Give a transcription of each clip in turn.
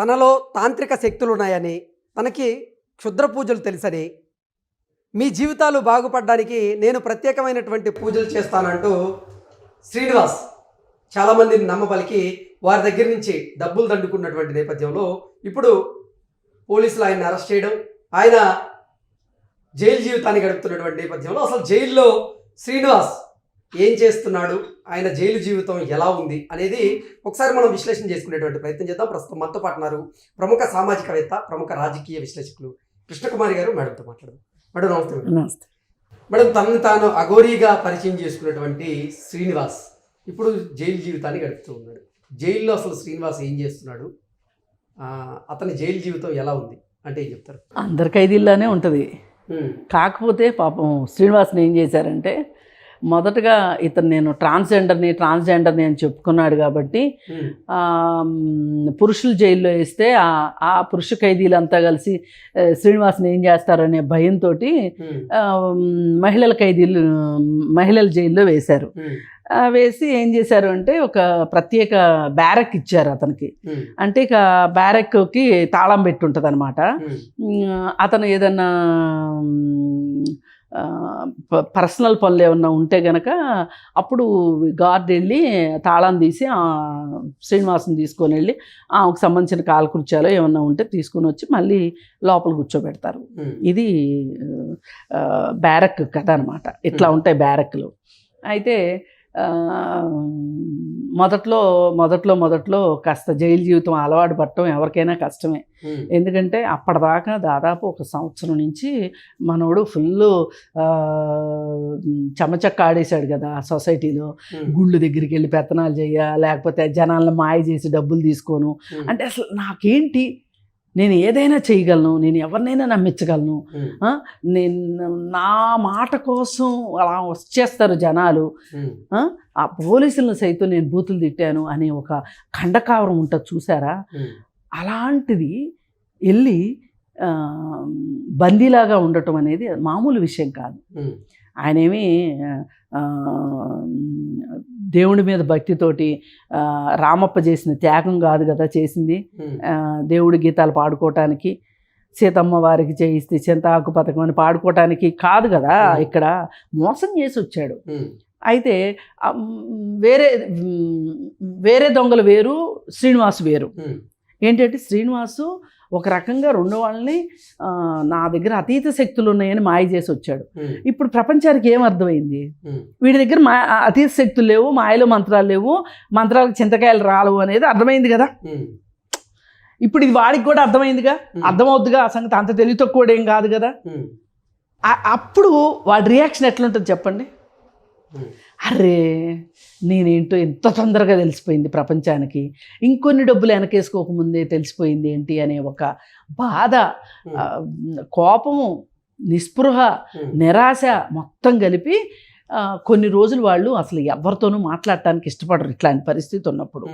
తనలో తాంత్రిక శక్తులు ఉన్నాయని తనకి క్షుద్ర పూజలు తెలుసని మీ జీవితాలు బాగుపడడానికి నేను ప్రత్యేకమైనటువంటి పూజలు చేస్తానంటూ శ్రీనివాస్ చాలామందిని నమ్మబలికి వారి దగ్గర నుంచి డబ్బులు దండుకున్నటువంటి నేపథ్యంలో ఇప్పుడు పోలీసులు ఆయన అరెస్ట్ చేయడం ఆయన జైలు జీవితాన్ని గడుపుతున్నటువంటి నేపథ్యంలో అసలు జైల్లో శ్రీనివాస్ ఏం చేస్తున్నాడు? ఆయన జైలు జీవితం ఎలా ఉంది? అనేది ఒకసారి మనం విశ్లేషణ చేసుకునేటువంటి ప్రయత్నం చేద్దాం. ప్రస్తుతం మనతో పాటు ఉన్నారు ప్రముఖ సామాజికవేత్త ప్రముఖ రాజకీయ విశ్లేషకులు కృష్ణకుమారి గారు. మేడంతో మాట్లాడదాం. మేడం నమస్తే మేడం. నమస్తే. మేడం తనను తాను అఘోరీగా పరిచయం చేసుకున్నటువంటి శ్రీనివాస్ ఇప్పుడు జైలు జీవితాన్ని గడుపుతూ ఉన్నాడు. జైల్లో అసలు శ్రీనివాస్ ఏం చేస్తున్నాడు? అతని జైలు జీవితం ఎలా ఉంది? అంటే ఏం చెప్తారు? అందరి ఖైదీల్లానే ఉంటుంది. కాకపోతే పాపం శ్రీనివాస్ని ఏం చేశారంటే మొదటగా ఇతను నేను ట్రాన్స్జెండర్ని ట్రాన్స్జెండర్ని అని చెప్పుకున్నాడు కాబట్టి మ్, పురుషుల జైల్లో వేస్తే ఆ- పురుష ఖైదీలంతా కలిసి శ్రీనివాస్ని ఏం చేస్తారనే భయంతో ఉమ్, మహిళల ఖైదీలు మహిళల జైల్లో వేశారు. ఆ, వేసి ఏం చేశారు అంటే ఒక ప్రత్యేక బ్యారక్ ఇచ్చారు అతనికి. అంటే ఇక బ్యారక్కి తాళం పెట్టి ఉంటుంది అనమాట అతను ఏదన్నా పర్సనల్ పనులు ఏమన్నా ఉంటే గనక అప్పుడు గార్డ్ వెళ్ళి తాళం తీసి ఆ శ్రీనివాసం తీసుకొని వెళ్ళి ఆమెకు సంబంధించిన కాలకృత్యాలు ఏమన్నా ఉంటే తీసుకొని వచ్చి మళ్ళీ లోపల కూర్చోబెడతారు. ఇది బ్యారక్ కథ అనమాట ఇట్లా ఉంటాయి బ్యారక్లు. అయితే మొదట్లో మొదట్లో మొదట్లో కాస్త జైలు జీవితం అలవాటు పడటం ఎవరికైనా కష్టమే. ఎందుకంటే అప్పటిదాకా దాదాపు ఒక సంవత్సరం నుంచి మనోడు ఫుల్ చెమచక్క ఆడేశాడు కదా సొసైటీలో. గుళ్ళు దగ్గరికి వెళ్ళి పెత్తనాలు చెయ్య లేకపోతే జనాలను మాయ చేసి డబ్బులు తీసుకోను. అంటే అసలు నాకేంటి నేను ఏదైనా చేయగలను నేను ఎవరినైనా నమ్మించగలను? నేను నా మాట కోసం అలా వచ్చేస్తారు జనాలు. ఆ? పోలీసులను సైతం నేను బూతులు తిట్టాను అనే ఒక ఖండకావరం ఉంటుంది చూసారా? అలాంటిది వెళ్ళి బందీలాగా ఉండటం అనేది మామూలు విషయం కాదు. ఆయనేమి దేవుడి మీద భక్తితోటి రామప్ప చేసిన త్యాగం కాదు కదా చేసింది. దేవుడి గీతాలు పాడుకోవటానికి సీతమ్మ వారికి చేయిస్తే చింతాకు పథకం అని పాడుకోవటానికి కాదు కదా ఇక్కడ. మోసం చేసి వచ్చాడు. అయితే వేరే వేరే దొంగలు వేరు శ్రీనివాసు వేరు. ఏంటంటే శ్రీనివాసు ఒక రకంగా రెండు వాళ్ళని నా దగ్గర అతీత శక్తులు ఉన్నాయని మాయ చేసి వచ్చాడు. ఇప్పుడు ప్రపంచానికి ఏం అర్థమైంది? వీడి దగ్గర మా అతీత శక్తులు లేవు మాయలు మంత్రాలు లేవు మంత్రాలకు చింతకాయలు రాలవు అనేది అర్థమైంది కదా? ఇప్పుడు ఇది వాడికి కూడా అర్థమైందిగా? అర్థమవుద్దిగా? ఆ సంగతి అంత తెలివి తక్కువ ఏం కాదు కదా? అప్పుడు వాడి రియాక్షన్ ఎట్లుంటుంది చెప్పండి? అరే నేనేంటో ఎంత తొందరగా తెలిసిపోయింది ప్రపంచానికి. ఇంకొన్ని డబ్బులు వెనకేసుకోకముందే తెలిసిపోయింది ఏంటి అనే ఒక బాధ కోపము నిస్పృహ నిరాశ మొత్తం కలిపి కొన్ని రోజులు వాళ్ళు అసలు ఎవరితోనూ మాట్లాడటానికి ఇష్టపడరు ఇట్లాంటి పరిస్థితి ఉన్నప్పుడు.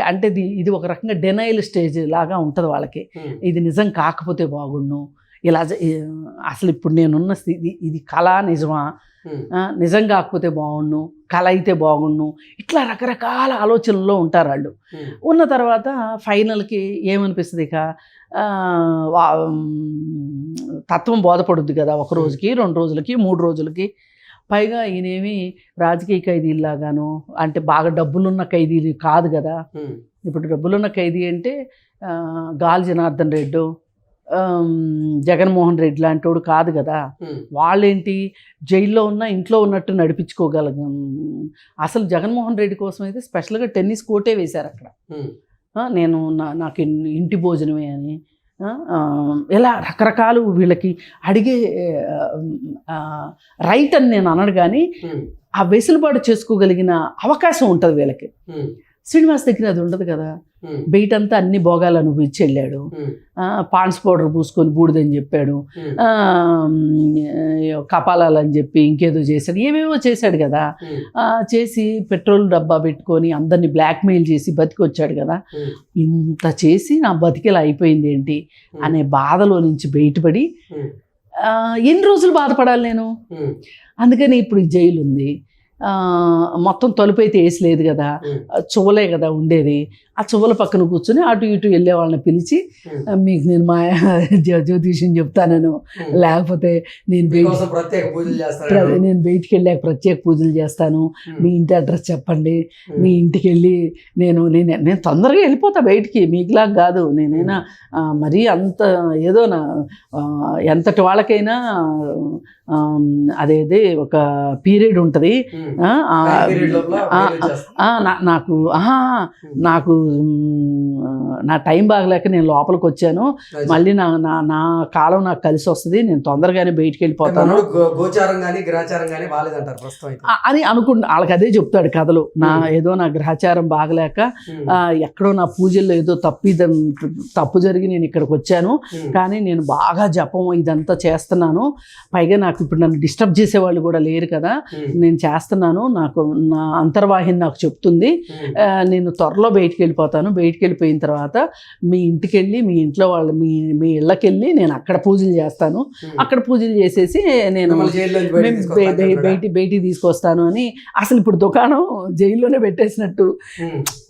అంటే ఇది ఇది ఒక రకంగా డెనైల్ స్టేజ్ లాగా ఉంటుంది వాళ్ళకి. ఇది నిజం కాకపోతే బాగుండు. ఇలా అసలు ఇప్పుడు నేనున్న స్థితి ఇది కళ నిజమా? నిజం కాకపోతే బాగుండు కళ అయితే బాగుండు ఇట్లా రకరకాల ఆలోచనల్లో ఉంటారు వాళ్ళు. ఉన్న తర్వాత ఫైనల్కి ఏమనిపిస్తుంది ఇక? తత్వం బోధపడుద్ది కదా ఒక రోజుకి రెండు రోజులకి మూడు రోజులకి. పైగా ఈయనేమి రాజకీయ ఖైదీలాగాను అంటే బాగా డబ్బులున్న ఖైదీలు కాదు కదా. ఇప్పుడు డబ్బులున్న ఖైదీ అంటే గాలి జనార్దన్ రెడ్డి జగన్మోహన్ రెడ్డి లాంటోడు కాదు కదా. ఉమ్, వాళ్ళేంటి? జైల్లో ఉన్న ఇంట్లో ఉన్నట్టు నడిపించుకోగలం అసలు జగన్మోహన్ రెడ్డి కోసం అయితే స్పెషల్గా టెన్నిస్ కోర్టే వేశారు అక్కడ. నేను నా- నాకు ఇంటి భోజనమే అని. ఇలా రకరకాలు వీళ్ళకి అడిగే రైట్ అని నేను అనడు కానీ ఆ వెసులుబాటు చేసుకోగలిగిన అవకాశం ఉంటుంది వీళ్ళకి. శ్రీనివాస్ దగ్గర అది ఉండదు కదా. బయట అంతా అన్ని భోగాలు ఇచ్చి వెళ్ళాడు. పాండ్స్ పౌడర్ పూసుకొని బూడిదని చెప్పాడు. కపాలాలని చెప్పి ఇంకేదో చేశాడు. ఏవేవో చేశాడు కదా. చేసి పెట్రోల్ డబ్బా పెట్టుకొని అందరినీ బ్లాక్మెయిల్ చేసి బతికొచ్చాడు కదా. ఇంత చేసి నా బతికేలా అయిపోయింది ఏంటి అనే బాధలో నుంచి బయటపడి ఎన్ని రోజులు బాధపడాలి నేను? అందుకని ఇప్పుడు జైలు ఉంది మొత్తం తలుపు అయితే వేసి లేదు కదా చువలే కదా ఉండేది. ఆ చువ్వల పక్కన కూర్చొని అటు ఇటు వెళ్ళే వాళ్ళని పిలిచి ఉమ్. "ఆ, మీకు నేను మా జ్యో- జ్యోతిష్యం చెప్తాను ఉమ్. లేకపోతే నేను నేను బయటికి వెళ్ళాక ప్రత్యేక పూజలు చేస్తాను. మీ ఇంటి అడ్రస్ చెప్పండి. మీ ఇంటికి వెళ్ళి నేను నేను నేను తొందరగా వెళ్ళిపోతా బయటికి. మీకులాగా కాదు. నేనైనా మరీ అంత ఏదో నా ఎంతటి వాళ్ళకైనా అదేది ఒక పీరియడ్ ఉంటుంది. నాకు ఆహా, నాకు నా టైం బాగలేక నేను లోపలికి వచ్చాను. మళ్ళీ నా నా నా కాలం నాకు కలిసి వస్తుంది. నేను తొందరగానే బయటికి వెళ్ళిపోతాను. గోచారం గానీ గ్రహచారం గానీ బాగాలేదంటారు అని అనుకుంటా వాళ్ళకి అదే చెప్తాడు కథలు. నా. ఏదో నా గ్రహచారం బాగలేక ఎక్కడో నా పూజల్లో ఏదో తప్పిద తప్పు జరిగి నేను ఇక్కడికి వచ్చాను. కానీ నేను బాగా జపం ఇదంతా చేస్తున్నాను. పైగా నాకు ఇప్పుడు నన్ను డిస్టర్బ్ చేసేవాళ్ళు కూడా లేరు కదా. నేను చేస్తున్నాను. నాకు నా అంతర్వాహిని నాకు చెప్తుంది. నేను త్వరలో బయటికి వెళ్ళిపోతాను. బయటికి వెళ్ళిపోయిన తర్వాత మీ ఇంటికి వెళ్ళి మీ ఇంట్లో వాళ్ళు మీ మీ ఇళ్ళకి వెళ్ళి నేను అక్కడ పూజలు చేస్తాను. అక్కడ పూజలు చేసేసి నేను? బయటి బయటికి తీసుకొస్తాను అని అసలు ఇప్పుడు దుకాణం జైల్లోనే పెట్టేసినట్టు.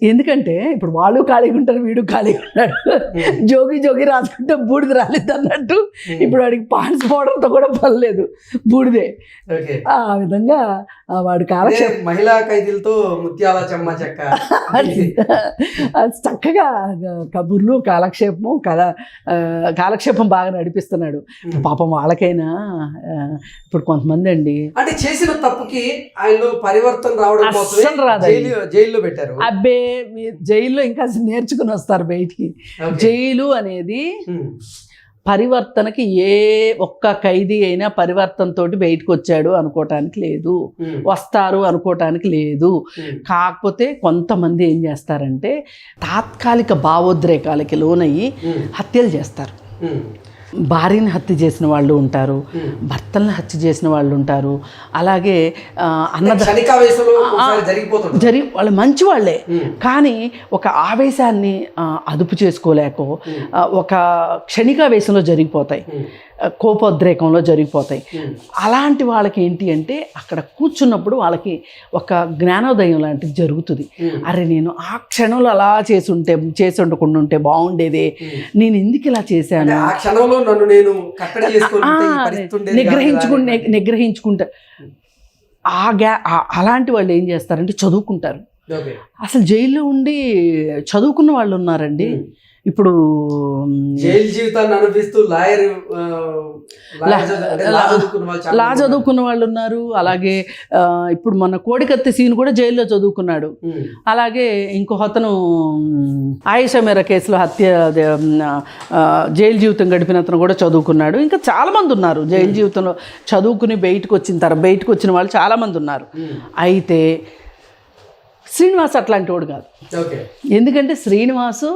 ఎందుకంటే ఇప్పుడు వాళ్ళు ఖాళీగా ఉంటారు వీడు ఖాళీగా ఉంటాడు. జోగి జోగి రాసుకుంటే బూడిద రాలేదు అన్నట్టు. ఇప్పుడు వాడికి పాన్స్ పోవడంతో కూడా పర్లేదు బూడిదే ఆ విధంగా వాడు కాలక్షేపం మహిళా ఖైదీలతో ముత్యాల చెమ్మ చెక్క చక్కగా కబుర్లు కాలక్షేపము కళ కాలక్షేపం బాగా నడిపిస్తున్నాడు. పాపం వాళ్ళకైనా ఇప్పుడు కొంతమంది అండి అంటే చేసిన తప్పుకి ఆయనలో పరివర్తన రావడం అస్సలు జైల్లో పెట్టారు అబ్బే జైల్లో ఇంకా నేర్చుకుని వస్తారు బయటికి. జైలు అనేది. పరివర్తనకి ఏ ఒక్క ఖైదీ అయినా పరివర్తనతోటి బయటకు వచ్చాడు అనుకోవటానికి లేదు. వస్తారు అనుకోవటానికి లేదు. కాకపోతే కొంతమంది ఏం చేస్తారంటే తాత్కాలిక భావోద్రేకాలకి లోనయ్యి. హత్యలు చేస్తారు. భార్యని హత్య చేసిన వాళ్ళు ఉంటారు ఉమ్. భర్తల్ని హత్య చేసిన వాళ్ళు ఉంటారు. అలాగే ఆ, అంటే అన్నద క్షణికావేశంలో ఒకసారి జరిగిపోతుంది జరి వాళ్ళు మంచి వాళ్ళే ఉమ్. కానీ ఒక ఆవేశాన్ని అదుపు చేసుకోలేకో ఆ, ఒక క్షణికావేశంలో జరిగిపోతాయి. కోపోద్రేకంలో జరిగిపోతాయి ఉమ్. అలాంటి వాళ్ళకి ఏంటి అంటే అక్కడ కూర్చున్నప్పుడు వాళ్ళకి ఒక జ్ఞానోదయం లాంటిది జరుగుతుంది ఉమ్. అరే నేను ఆ క్షణంలో అలా చేసి ఉంటే చేసి ఉండకుండా ఉంటే బాగుండేదే ఉమ్. నేను ఎందుకు ఇలా చేశాను నిగ్రహించుకుంటే. నిగ్రహించుకుంటా ఆ గ్యా అలాంటి వాళ్ళు ఏం చేస్తారంటే చదువుకుంటారు. అసలు జైల్లో ఉండి చదువుకున్న వాళ్ళు ఉన్నారండి. ఇప్పుడు జైలు జీవితాన్ని అనుభవిస్తూ లాయర్ లా చదువుకున్న వాళ్ళు ఉన్నారు. అలాగే ఇప్పుడు మన కోడికత్తి సీన్ కూడా జైల్లో చదువుకున్నాడు. అలాగే ఇంకో అతను మ్, ఆయేషా మేర కేసులో హత్య జైలు జీవితం గడిపిన అతను కూడా చదువుకున్నాడు. ఇంకా చాలా మంది ఉన్నారు. జైలు జీవితంలో చదువుకుని బయటకు వచ్చిన తర్వాత బయటకు వచ్చిన వాళ్ళు చాలా మంది ఉన్నారు. అయితే శ్రీనివాస్ అట్లాంటి వాడు కాదు. ఎందుకంటే శ్రీనివాసు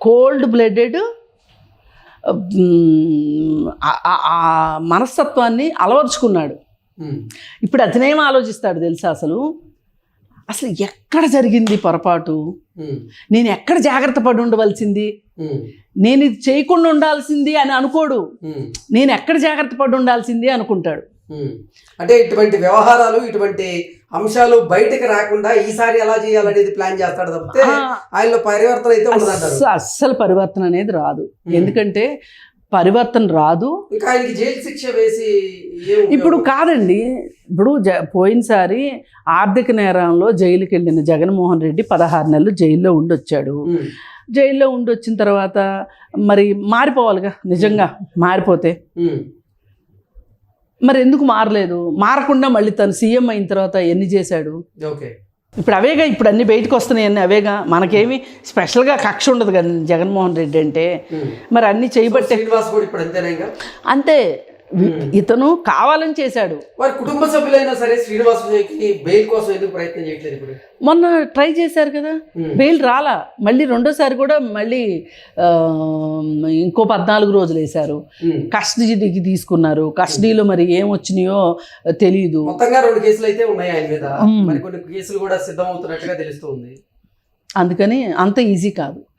కోల్డ్ బ్లడెడ్ ఆ మనస్తత్వాన్ని అలవర్చుకున్నాడు. ఇప్పుడు అతనేం ఆలోచిస్తాడు తెలుసా అసలు అసలు ఎక్కడ జరిగింది పొరపాటు. నేను ఎక్కడ జాగ్రత్త పడి ఉండవలసింది. నేను ఇది చేయకుండా ఉండాల్సింది అని అనుకోడు. నేను ఎక్కడ జాగ్రత్త పడి ఉండాల్సింది అనుకుంటాడు. అంటే ఇటువంటి వ్యవహారాలు ఇటువంటి అంశాలు బయటకు రాకుండా ఈసారి ఎలా చేయాలనేది ప్లాన్ చేస్తాడు తప్పితే ఆయనలో పరివర్తన అయితే ఉండదంటారు అస్సలు పరివర్తన అనేది రాదు. ఎందుకంటే పరివర్తన రాదు. ఇంకా ఆయనకి జైలు శిక్ష వేసి ఇప్పుడు? కాదండి. ఇప్పుడు జ పోయినసారి ఆర్థిక నేరంలో జైలుకి వెళ్ళిన జగన్మోహన్ రెడ్డి పదహారు నెలలు జైల్లో ఉండొచ్చాడు. జైల్లో ఉండొచ్చిన తర్వాత మరి మారిపోవాలిగా నిజంగా మారిపోతే. మరి ఎందుకు మారలేదు? మారకుండా మళ్ళీ తను సీఎం అయిన తర్వాత ఎన్ని చేశాడు? ఓకే. ఇప్పుడు అవేగా ఇప్పుడు అన్ని బయటకు వస్తున్నాయి అన్ని అవేగా. మనకేమి స్పెషల్గా కక్ష ఉండదు కదా జగన్మోహన్ రెడ్డి అంటే. మరి అన్ని చేయబట్టే అంతే. ఇతను కావాలని చేశాడు. వారి కుటుంబ సభ్యులైనా సరే శ్రీనివాస్ బెయిల్ కోసం ఎందుకు ప్రయత్నం చేయట్లేదు ఇప్పుడు? మొన్న ట్రై చేశారు కదా. బెయిల్ రాలా. మళ్ళీ రెండోసారి కూడా మళ్ళీ ఇంకో పద్నాలుగు రోజులు వేశారు. కస్టడీకి తీసుకున్నారు. కస్టడీలో మరి ఏం వచ్చినాయో తెలియదు మొత్తంగా రెండు కేసులు అయితే ఉన్నాయి ఆయన మీద. మరి కొన్ని కేసులు కూడా సిద్ధం అవుతున్నట్టుగా తెలుస్తుంది. అందుకని అంత ఈజీ కాదు.